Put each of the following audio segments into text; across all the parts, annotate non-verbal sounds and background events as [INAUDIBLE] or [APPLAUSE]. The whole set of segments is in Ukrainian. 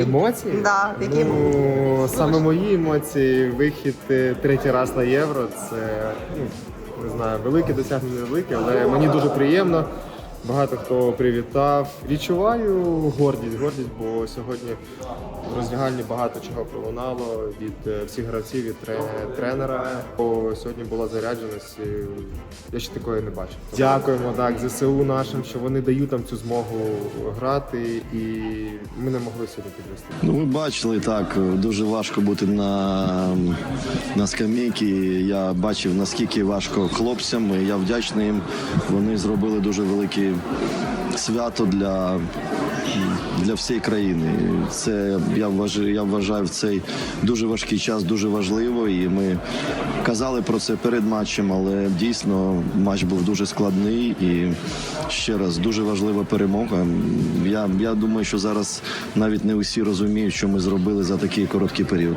Емоції? Да, які Ну, саме мої емоції, вихід е, третій раз на євро. Це ну, не знаю, велике досягнення велике, але мені дуже приємно. Багато хто привітав. Відчуваю гордість, гордість, бо сьогодні в роздягальні багато чого пролунало від е, всіх гравців, від тре- тренера. Бо сьогодні була зарядженість. і Я ще такої не бачив. Дякуємо так ЗСУ нашим, що вони дають нам цю змогу грати, і ми не могли сьогодні підвести. Ну, ми бачили так, дуже важко бути на, на скамейці. Я бачив, наскільки важко хлопцям. Я вдячний їм. Вони зробили дуже велике свято для, для всієї країни. Це я вважаю, я вважаю в цей дуже важкий час дуже важливо. І ми казали про це перед матчем, але дійсно матч був дуже складний і ще раз дуже важлива перемога. Я, я думаю, що зараз навіть не усі розуміють, що ми зробили за такий короткий період.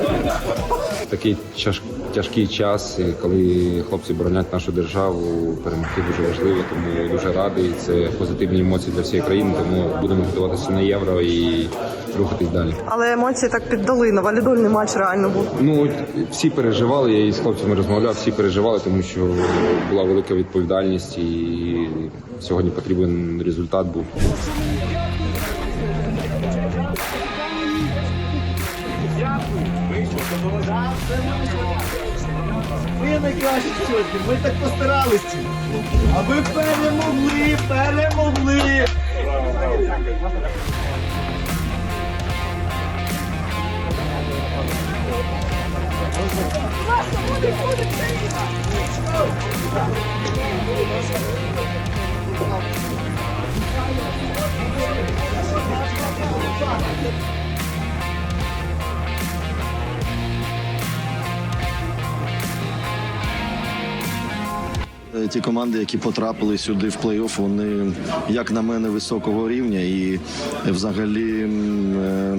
такий тяжкий час, коли хлопці боронять нашу державу, перемогти дуже важливо, тому дуже радий. Це позитивні емоції для всієї країни. Тому будемо готуватися на євро і рухатись далі. але емоції так піддали на валідольний матч реально був. Ну всі переживали. Я із хлопцями розмовляв, всі переживали, тому що була велика відповідальність, і сьогодні потрібен результат був. Ви найкращі сьогодні, ми так постаралися. А ви перемогли, перемогли. Е, Ті команди, які потрапили сюди в плей-офф, вони, як на мене, високого рівня і взагалі е,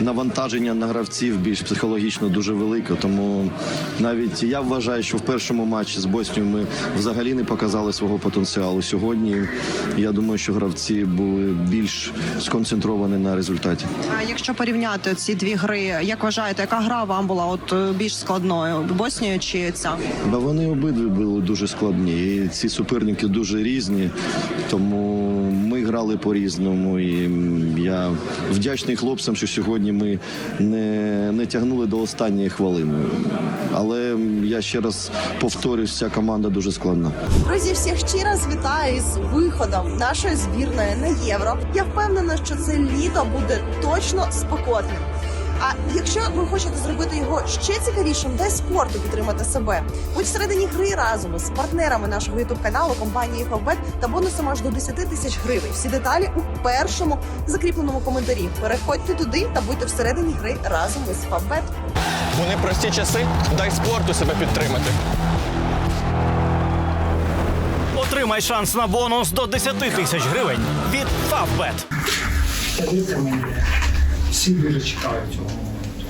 навантаження на гравців більш психологічно дуже велике. Тому навіть я вважаю, що в першому матчі з Боснією ми взагалі не показали свого потенціалу. Сьогодні я думаю, що гравці були більш сконцентровані на результаті. А якщо порівняти ці дві гри, як вважаєте, яка гра вам була от е, більш складною? Боснія чи ця? Бо вони обидві були дуже складні. І ці суперники дуже різні, тому ми грали по-різному. І я вдячний хлопцям, що сьогодні ми не, не тягнули до останньої хвилини. Але я ще раз повторюсь, ця команда дуже складна. Друзі, всіх раз вітаю з виходом нашої збірної на євро. Я впевнена, що це літо буде точно спекотним. А якщо ви хочете зробити його ще цікавішим, дай спорту підтримати себе. Будь всередині гри разом із партнерами нашого ютуб каналу компанії Фавбет та бонусом аж до 10 тисяч гривень. Всі деталі у першому закріпленому коментарі. Переходьте туди та будьте всередині гри разом із Фавбет. У непрості часи дай спорту себе підтримати. Отримай шанс на бонус до 10 тисяч гривень від Favbet. Всі дуже чекають цього моменту.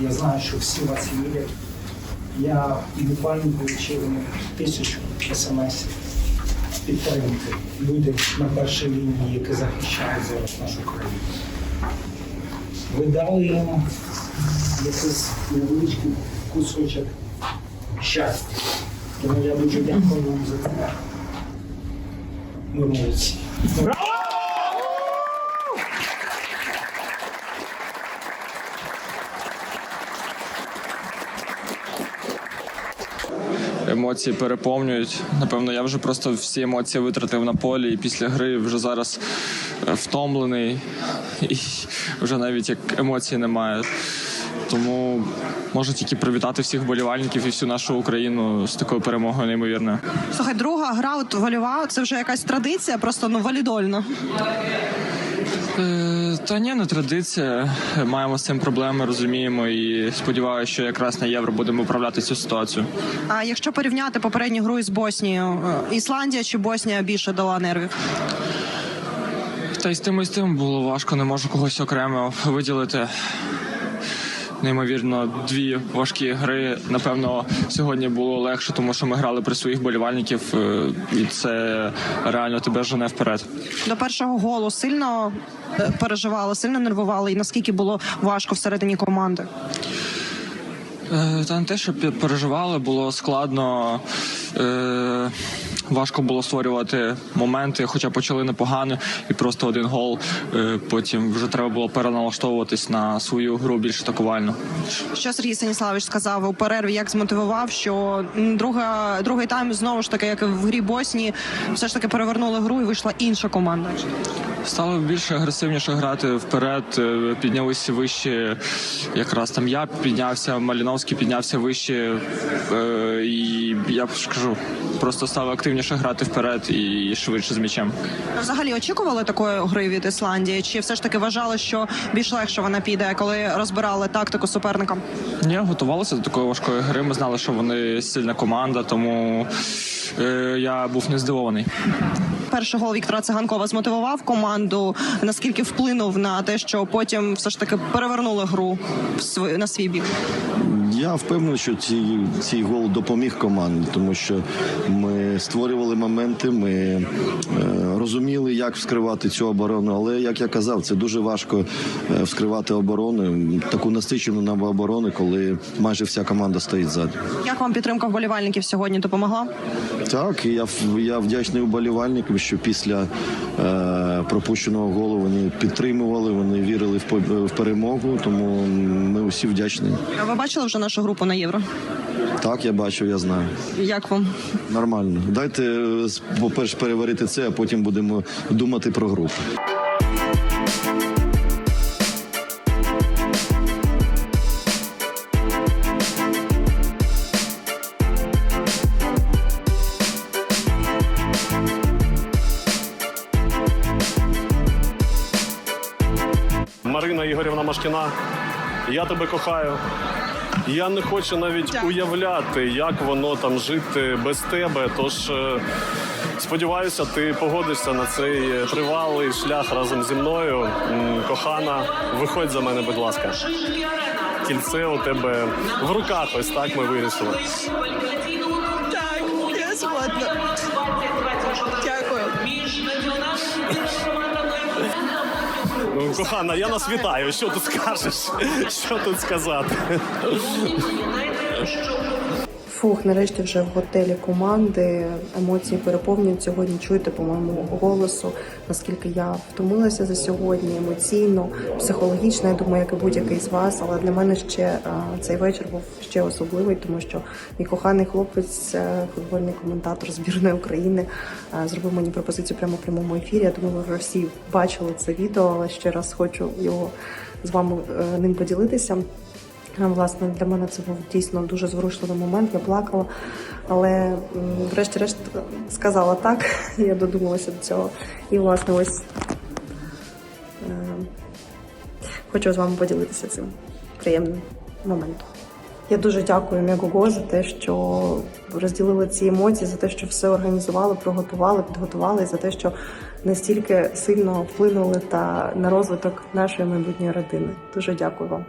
Я знаю, що всі вас вірять. Я буквально отримав тисячу смс підтримки. Люди на першій лінії, які захищають зараз нашу країну. Ви дали їм якийсь невеличкий кусочок щастя. Тому я дуже дякую вам за це. Ви молодці. Емоції переповнюють. Напевно, я вже просто всі емоції витратив на полі, і після гри вже зараз е, втомлений, і вже навіть як емоцій немає. Тому можу тільки привітати всіх болівальників і всю нашу Україну з такою перемогою неймовірною. Слухай, друга гра от вольова, це вже якась традиція, просто ну валідольна. Е, Та ні, не традиція. Маємо з цим проблеми, розуміємо і сподіваюся, що якраз на євро будемо управляти цю ситуацію. А якщо порівняти попередню гру із Боснією, е, Ісландія чи Боснія більше дала нервів? Та й з тим і з тим було важко, не можу когось окремо виділити. Неймовірно, дві важкі гри. Напевно, сьогодні було легше, тому що ми грали при своїх болівальників, е, і це реально тебе жене вперед. До першого голу сильно е, переживали, сильно нервували, і наскільки було важко всередині команди? Е, Та не те, що переживали, було складно. Е, важко було створювати моменти, хоча почали непогано, і просто один гол. Е, потім вже треба було переналаштовуватись на свою гру більш атакувальну. Що Сергій Станіславович сказав у перерві, як змотивував, що друга, другий тайм знову ж таки, як в грі Боснії, все ж таки перевернули гру і вийшла інша команда. Стало більше агресивніше грати вперед, е, піднялися вище. Якраз там я піднявся, Маліновський піднявся вище. е, І я скажу, просто став активніше грати вперед і швидше з м'ячем. Взагалі очікували такої гри від Ісландії? Чи все ж таки вважали, що більш легше вона піде, коли розбирали тактику суперника? Ні, готувалися до такої важкої гри. Ми знали, що вони сильна команда, тому е, я був не здивований. Перший гол Віктора Циганкова змотивував команду. Наскільки вплинув на те, що потім все ж таки перевернули гру на свій бік? Я впевнений, що цей, цей гол допоміг команді, тому що ми створювали моменти, ми е, розуміли, як вскривати цю оборону. Але як я казав, це дуже важко е, вскривати оборону, таку насичену нам оборону, коли майже вся команда стоїть ззаду. Як вам підтримка вболівальників сьогодні допомогла? Так, я, я вдячний уболівальникам, що після е, пропущеного голу вони підтримували, вони вірили в, по- в перемогу, тому ми усі вдячні. А ви бачили вже нашу групу на євро? Так, я бачу, я знаю. Як вам? Нормально. Дайте, е, с- по-перше, переварити це, а потім будемо думати про групу. Марина Ігорівна Машкіна, я тебе кохаю. Я не хочу навіть уявляти, як воно там жити без тебе. Тож е, сподіваюся, ти погодишся на цей е, тривалий шлях разом зі мною. Кохана, виходь за мене, будь ласка. Кільце у тебе в руках. Ось так ми вирішили. Кохана, я нас вітаю. Що тут скажеш? Що тут сказати? Фух, нарешті вже в готелі команди. Емоції переповнюють сьогодні. Чуєте по моєму голосу, наскільки я втомилася за сьогодні емоційно, психологічно. Я думаю, як і будь-який з вас. Але для мене ще цей вечір був ще особливий, тому що мій коханий хлопець, е, футбольний коментатор збірної України, е, зробив мені пропозицію прямо в прямому ефірі. Я думаю, ви вже всі бачили це відео, але ще раз хочу його з вами е, ним поділитися. Власне, для мене це був дійсно дуже зворушливий момент. Я плакала, але врешті-решт сказала так. [LAUGHS] Я додумалася до цього. І власне, ось е, хочу з вами поділитися цим приємним моментом. Я дуже дякую Мегого за те, що розділили ці емоції, за те, що все організували, приготували, підготували, і за те, що настільки сильно вплинули та на розвиток нашої майбутньої родини. Дуже дякую вам.